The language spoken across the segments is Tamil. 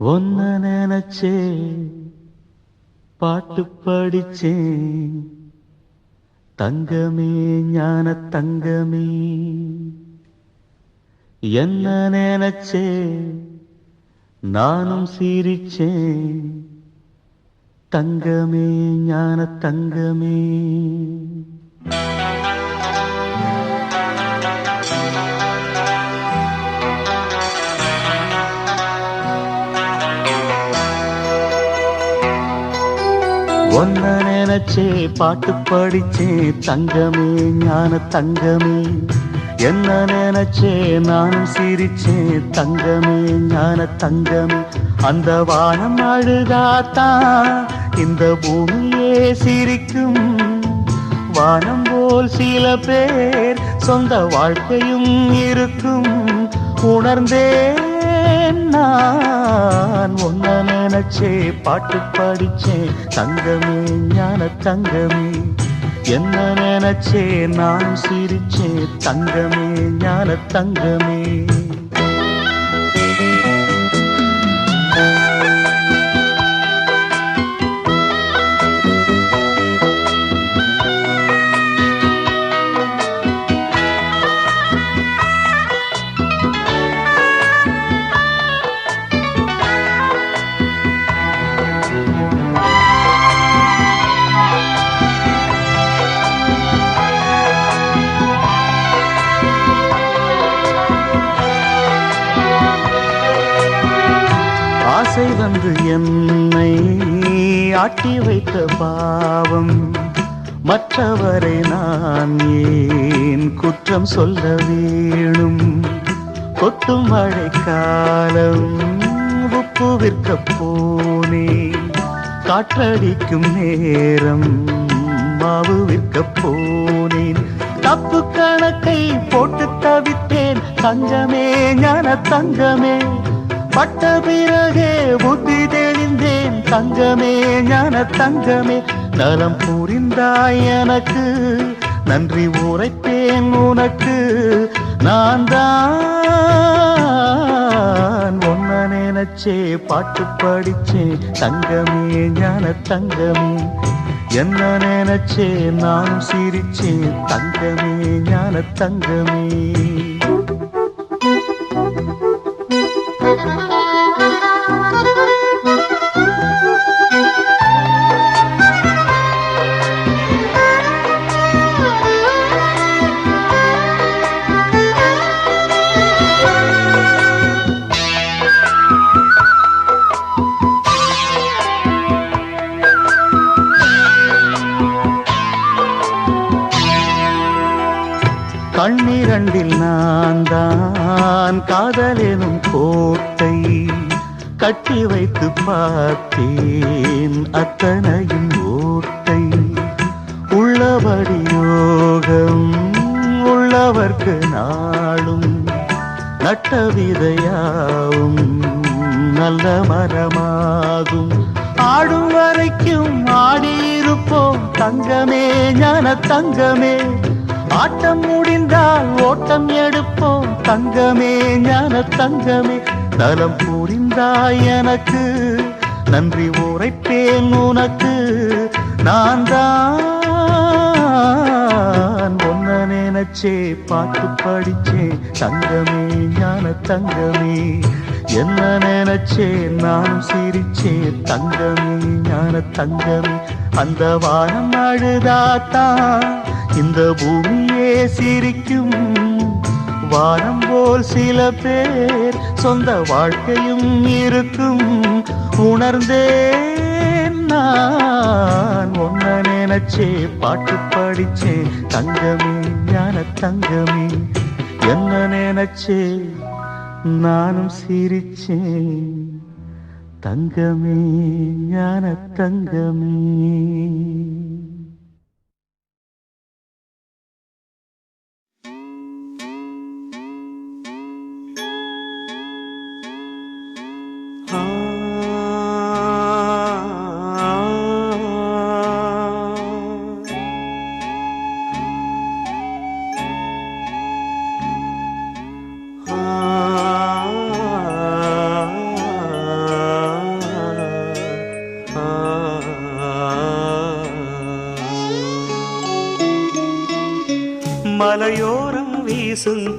ஒன்ன நினைச்சே பாட்டு படிச்சேன் தங்கமே ஞான தங்கமே என்ன நினைச்சே நானும் சிரிச்சேன் தங்கமே ஞான தங்கமே ஒன்ன நினைச்சே பாட்டு படிச்சே தங்கமே ஞான தங்கமே. என்ன நினைச்சே நானும் சிரிச்சே தங்கமே ஞான தங்கமே. அந்த வானம் அழுதாத்தான் இந்த பூமியே சிரிக்கும். வானம் போல் சில பேர் சொந்த வாழ்க்கையும் இருக்கும். உணர்ந்தேன் நான். ஒன்ன நினைச்சே பாட்டு படிச்சேன். தங்கமே ஞான தங்கமே. என்ன நினைச்சே நான் சிரிச்சே தங்கமே ஞான தங்கமே. ஆட்டி வைத்த பாவம் மற்றவரை நான் ஏன் குற்றம் சொல்ல வேணும்? கொட்டும் மழைக்காலம் உப்பு விற்க போனே காற்றடிக்கும் நேரம் மாவு விற்க போனேன். தப்பு கணக்கை போட்டு தவித்தேன். தங்கமே ஞான தங்கமே பட்ட பிறகே புத்தி தெளிந்தேன். தங்கமே ஞான தங்கமே நலம் புரிந்தாய் எனக்கு. நன்றி உரைப்பேன் உனக்கு. நான் தான் ஒன்ன நினைச்சே பாட்டு படிச்சேன் தங்கமே ஞான தங்கமே என்ன நினைச்சே நான் சிரிச்சேன் தங்கமே ஞான தங்கமே. காதலெனும் கோட்டை கட்டி வைத்து பார்த்தேன். அத்தனையும் ஓட்டை. உள்ளபடி யோகம் உள்ளவர்க்கு நாளும். நட்ட விதையாவும் நல்ல மரமாகும். ஆடும் வரைக்கும் ஆடியிருப்போம். தங்கமே ஞான தங்கமே ஆட்டம் முடிந்தால் ஓட்டம் எடுப்போம். தங்கமே ஞான தங்கமே. நலம் புரிந்தாய் எனக்கு. நன்றி உரைப்பேன் உனக்கு. நான் தான் ஒன்ன நினைச்சே பாட்டு படிச்சே. தங்கமே ஞான தங்கமே. என்ன நினைச்சே நான் சிரிச்சே. தங்கமே ஞான தங்கமே. அந்த வானம் அழுதாத்தான் இந்த பூமியே சிரிக்கும் வானம் போல் சில பேர் சொந்த வாழ்க்கையும் இருக்கும். உணர்ந்தேன் நான் ஒன்ன நினைச்சே பாட்டு படிச்சே தங்கமே ஞான தங்கமே. என்ன நினைச்சே? நானும் சிரிச்சேன் தங்கமே ஞான தங்கமே.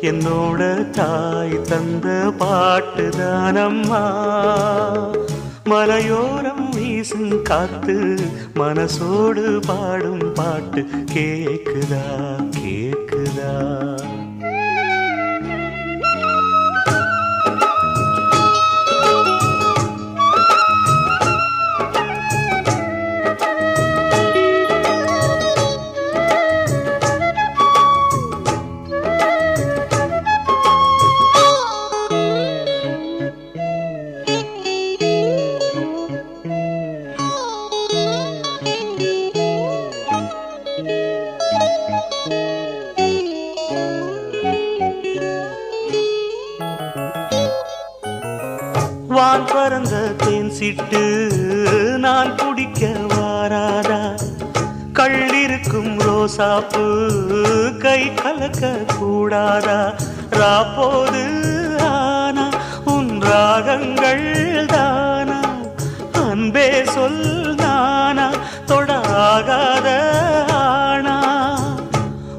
என்னோட தாய் தந்த பாட்டு தானம்மா. மலையோரம் வீசும் காத்து மனசோடு பாடும் பாட்டு கேக்குதா கேக்குதா? ராகங்கள் தானா அன்பே சொல் நானா? தொடாகாத ஆனா?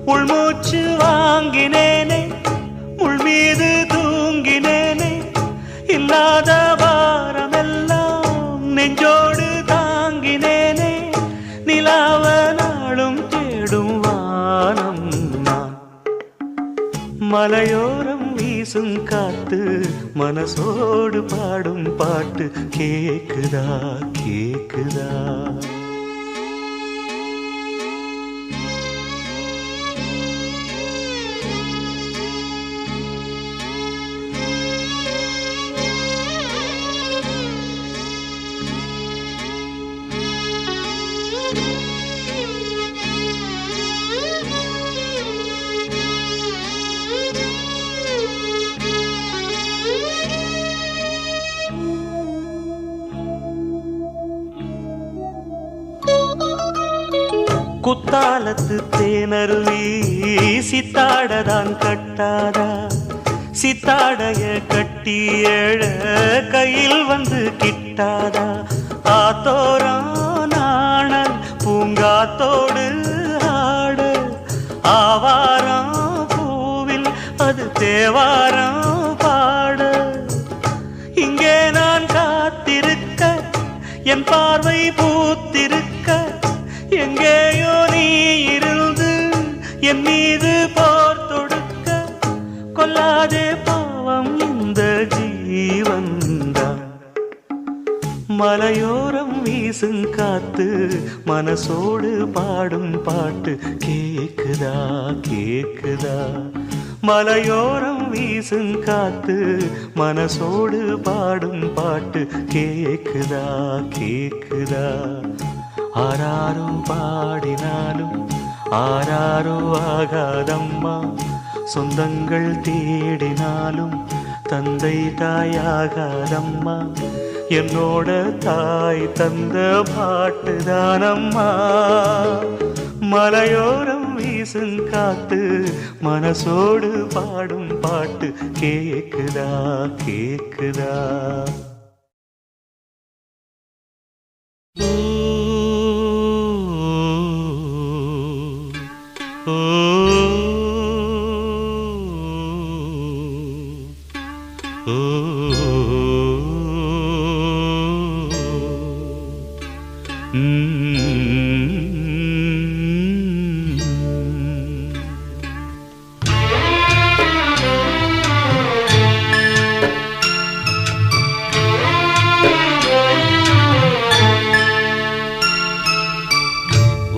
உள்மூச்சு வாங்கினேனே முள் மீது தூங்கினேனே இல்லாத வாரமெல்லாம் நெஞ்சோடு தாங்கினேனே நிலாவ நாளும் தேடும் வானம் நான். மலையோரம் வீசும் காத்து மனசோடு பாடும் பாட்டு கேக்குதா கேக்குதா? தேனரு சித்தாடதான் கட்டாதா? சித்தாடைய கட்டி எழ கையில் வந்து கிட்டாதா? ஆத்தோரான பூங்காத்தோடு ஆட. ஆவாராம் பூவில் அது தேவாராம் பாட. இங்கே நான் காத்திருக்க என் பா கொல்லாதே பாவம் இந்த ஜீவன்தான் மலையோரம் வீசும் காத்து மனசோடு பாடும் பாட்டு கேக்குதா கேக்குதா? மலையோரம் வீசும் காத்து மனசோடு பாடும் பாட்டு கேக்குதா கேக்குதா? ஆராரோ பாடினாலும் ஆராரோ ஆகாதம்மா. சொந்தங்கள் தேடினாலும் தந்தை தாயாகாதம்மா. என்னோட தாய் தந்த பாட்டுதானம்மா. மலையோரம் வீசும் காத்து மனசோடு பாடும் பாட்டு கேக்குதா கேக்குதா.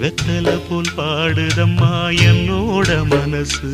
வெத்தல போல் பாடுதம்மா என்னோட மனசு.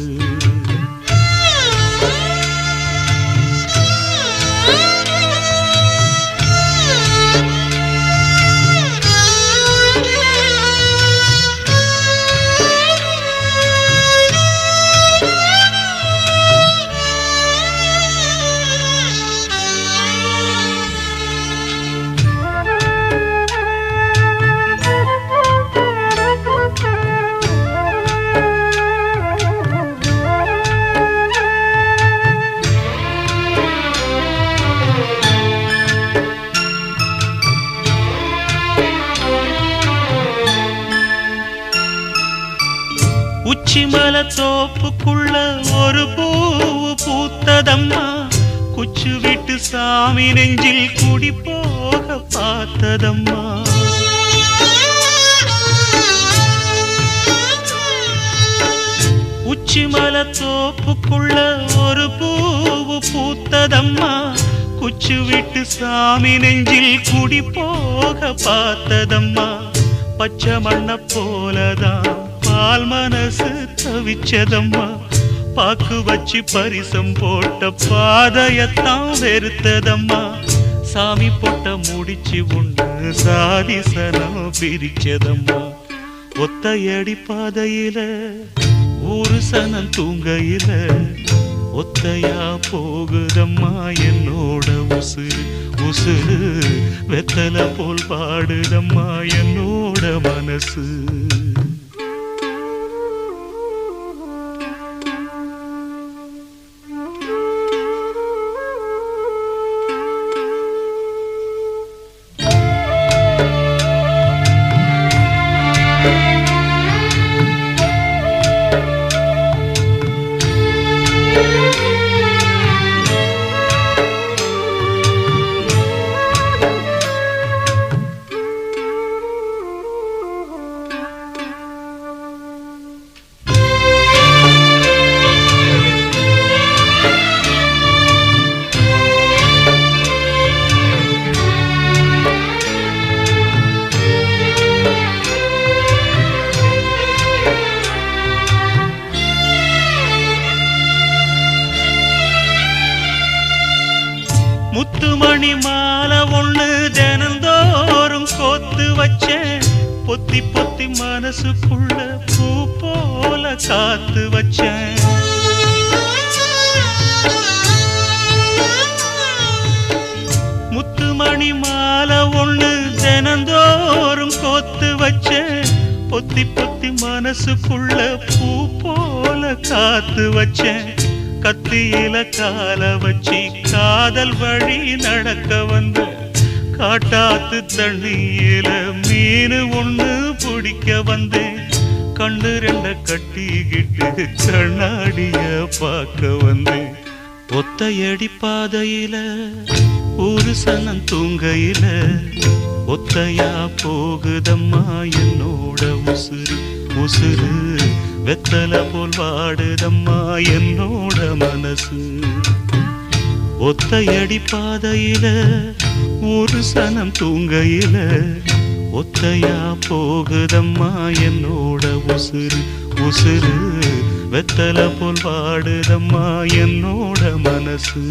பார்த்ததம்மா குச்சு விட்டு சாமி நெஞ்சில் குடி போக பார்த்ததம்மா? உச்சிமல தோப்புக்குள்ள ஒரு பூவு பூத்ததம்மா? குச்சு விட்டு சாமி நெஞ்சில் குடி போக பார்த்ததம்மா? பச்சை மண்ண போலதான் பால் மனசு தவிச்சதம்மா? பாக்கு வச்சு பரிசம் போட்ட பாதையத்தான் வெறுத்ததம்மா. சாமி போட்ட முடிச்சு உண்டு சாதிசனம் பிரிச்சதம்மா. ஒத்தையடி பாதையில ஊரு சனம் தூங்கையில ஒத்தையா போகுதம்மா என்னோட உசுறு. உசுறு வெத்தலை போல் பாடுதம்மா என்னோட மனசு. காத்து முத்துமணி மாலை ஒண்ணு தினந்தோறும் கோத்து வச்ச. பொத்தி பொத்தி மனசுக்குள்ள பூ போல காத்து வச்ச. கத்தியில கால வச்சு காதல் வழி நடக்க வந்து. காட்டாத்து தண்ணியில மீன் ஒண்ணு பிடிக்க வந்தேன். கண்ணு ரெண்ட கட்டிக்கிட்டு கண்ணாடிய பார்க்க வந்து ஒத்தையடி பாதையில ஒரு சனம் தூங்கையில ஒத்தையா போகுதம்மா என்னோட உசுறு. உசுறு வெத்தல போல் வாடுதம்மா என்னோட மனசு. ஒத்தையடி பாதையில ஒரு சனம் தூங்கையில ஒத்தையா போகுதம்மா என்னோட உசுறு உசுறு. வெத்தல போல் பாடுதம்மா என்னோட மனசு.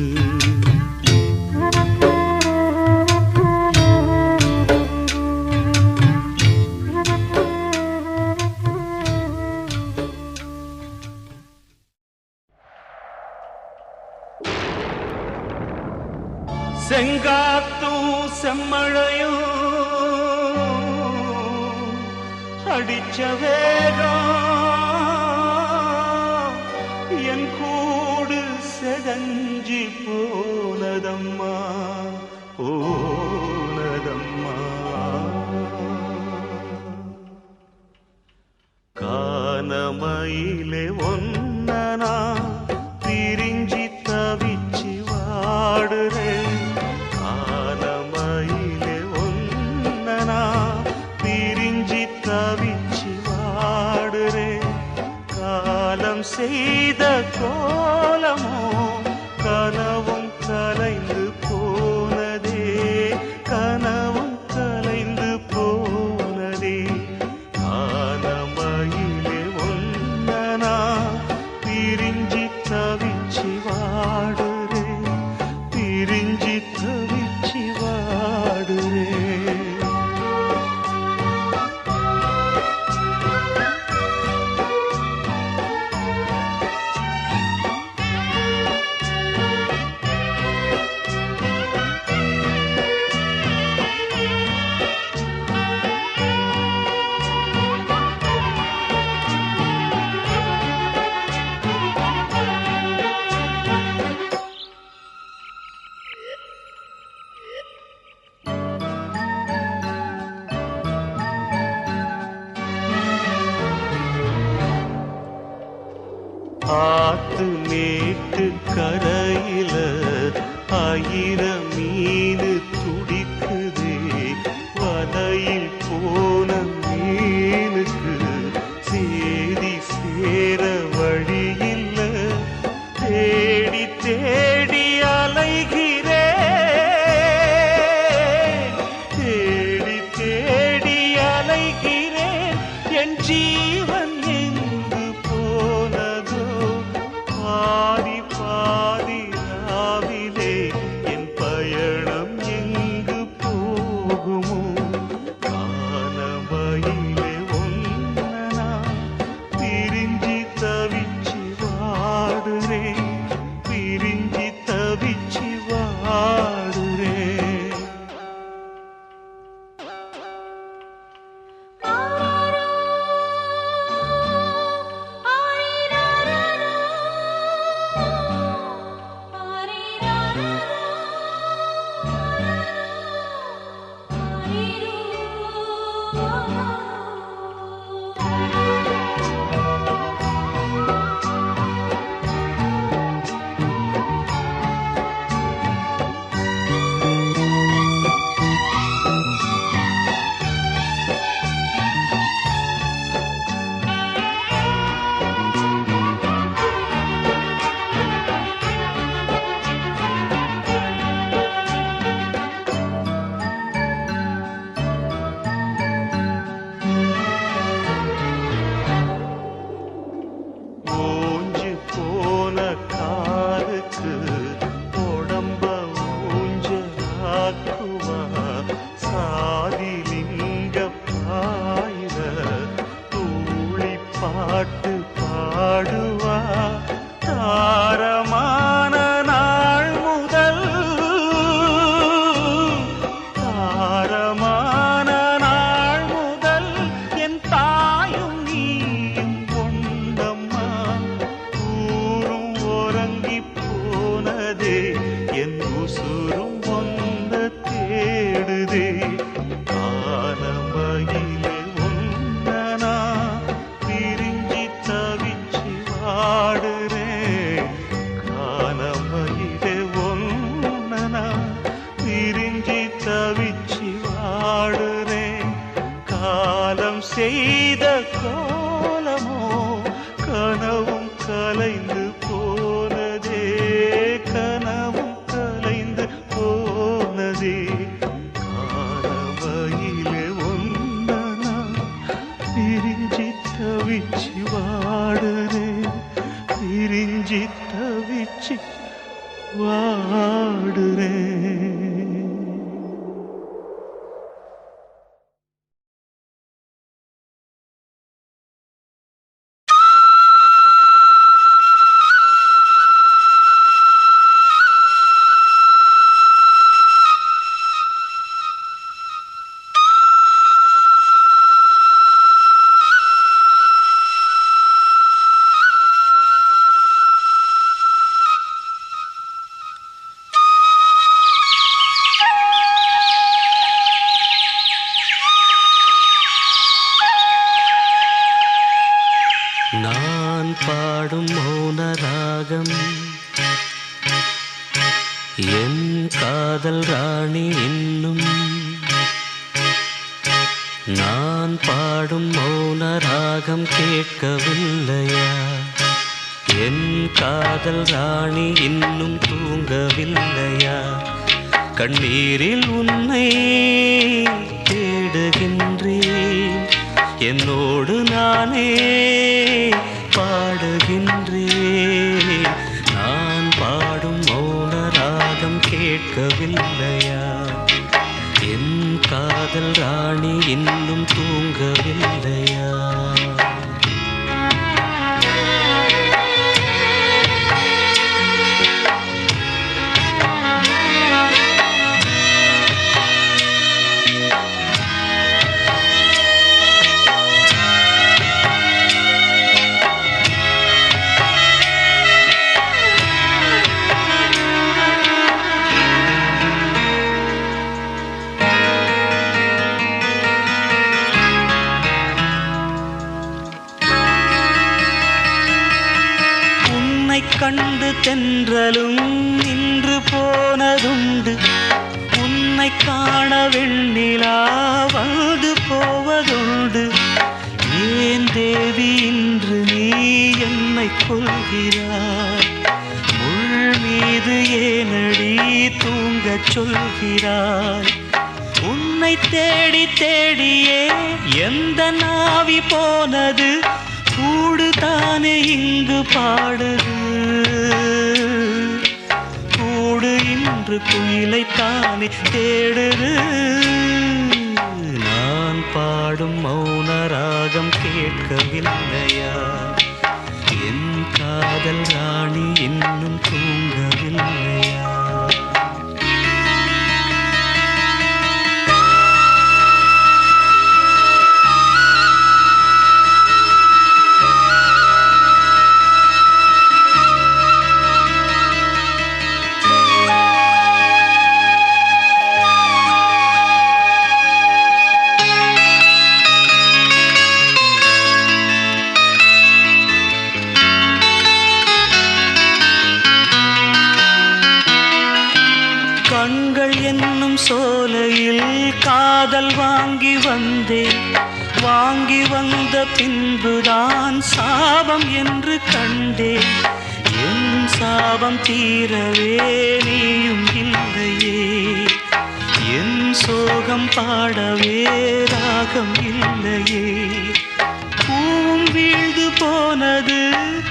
செங்காத்தும் செம்மழை அடிச்ச வேகம் என் கூடு செதஞ்சி போனதம்மா போனதம்மா. கானமயிலே பாடும் மௌன ராகம் கேட்கவில்லையா? என் காதல் ராணி இன்னும் தூங்கவில்லையா? கண்ணீரில் உன்னை தேடுகின்றேன். என்னோடு நானே பாடுகின்றேன். நான் பாடும் மௌன ராகம் கேட்கவில்லை. காதல் ராணி இன்னும் தூங்கவில்லையா? தேடியே எந்த நாவி போனது? கூடு தானே இங்கு பாடுது. கூடு இன்று குயிலை தானே தேடுது. நான் பாடும் மௌன ராகம் கேட்கவில்லையா? என் காதல் ராணி இன்னும் தூங்கவில்லை. காதல் வாங்கி வந்தேன். வாங்கி வந்த பின்புதான் சாபம் என்று கண்டேன். என் சாபம் தீரவே நீயும் இல்லையே. என் சோகம் பாடவே ராகம் இல்லையே. பூவும் வீழ்ந்து போனது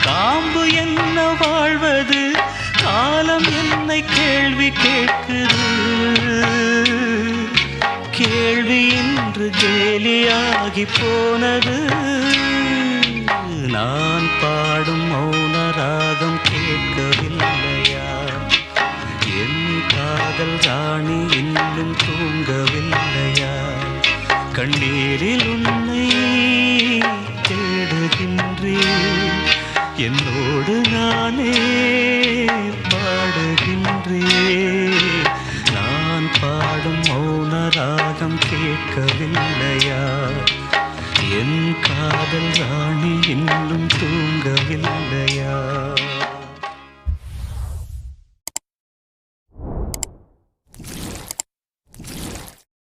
காம்பு என்ன வாழ்வது காலம் என்னை கேள்வி கேட்குது. கேள்வி இன்று கேலியாகி போனது. நான் பாடும் மௌன ராகம் கேட்கவில்லையா? என் காதல் ராணி இன்னும் தூங்கவில்லையா? கண்ணீரில் உன்னை தேடுகின்றேன். என்னோடு நானே பாடுகின்றேன். கேட்கவில்லையா என் காதல் ராணி இன்னும் தூங்கவில்லையா?